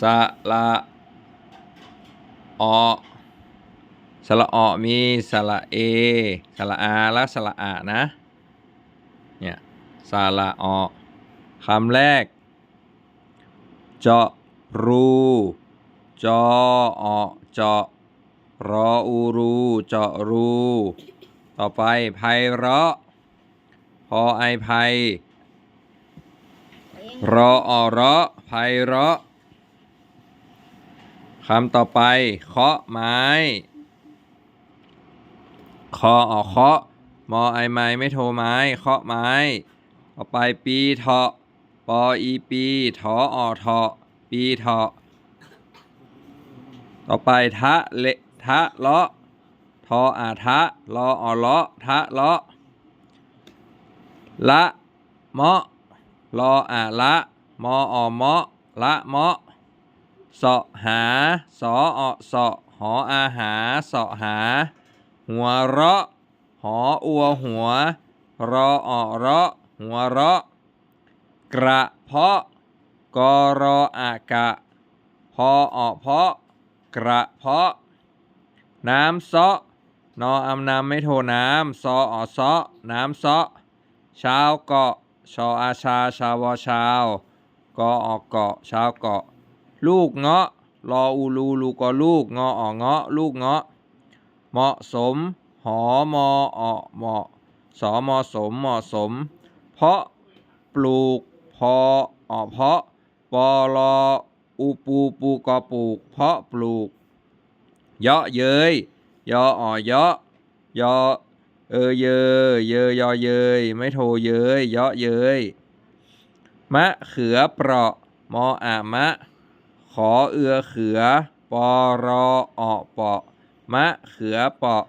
สระอสระอมีสระเอสระอาและสระอะนะ เนี่ยสระอคำแรกเจาะรูจออเจาะรออูรูเจาะรูต่อไปไพเราะพอไอไพรออเราะไพเราะ คำต่อไป เคาะไม้ คอออกเคาะ มอไอไม้ไม่โทรไม้ เคาะไม้ ต่อไปปีเถาะปออีปีถออเถาะ ปีเถาะ ต่อไปทะเละทะเลาะ ทออาทะรออเลาะ ทะเลาะ ละเมาะรออาละ มออเมาะละเมาะ เสาะหาสออเสาะหออาหาเสาะหา หัวเราะ หออัวหัว รออเราะ หัวเราะ กระเพาะกรออากะ พออเพาะ กระเพาะ น้ำเซาะนออำนำไม่โทน้ำซออเซาะน้ำเซาะชาวเกาะชออาชา ชาวชาวกออเกาะชาวเกาะ ลูกเงาะรออูลูลูกอลูกงออเงาะลูกเงาะ เหมาะสม หอมออเหมาะสอมอสมเหมาะสม เพาะปลูกพอออเพาะปอลออูปูปูกอปลูก เพาะปลูก เยาะเย้ยยออ่อเยาะยอเออเยยเยยอเยยไม่โทเยยเยาะเย้ยมะเขือเปราะมออามะ ขอเอือเขือ ปอรอออเปาะ มะเขือเปาะ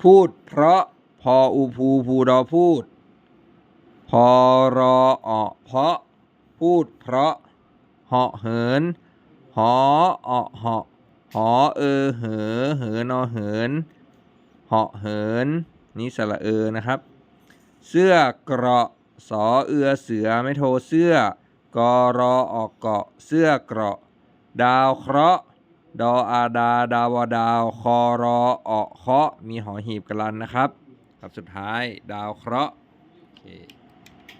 พูดเพราะพออูภูภูดอพูด พอรอออเพาะ พูดเพราะ เหาะเหิน หอออเหาะ หอเออเหอเหอนอเหิน เหาะเหิน นี่สระเออนะครับ เสื้อเกราะสอเอือเสือไม่โทเสื้อ กอรอออกเกาะ เสื้อเกราะ ดาวเคราะห์ ดออาดา ดาวดาว คอรอออกเคาะ มีหอหีบกันลันนะครับครับสุดท้าย ดาวเคราะห์โอเค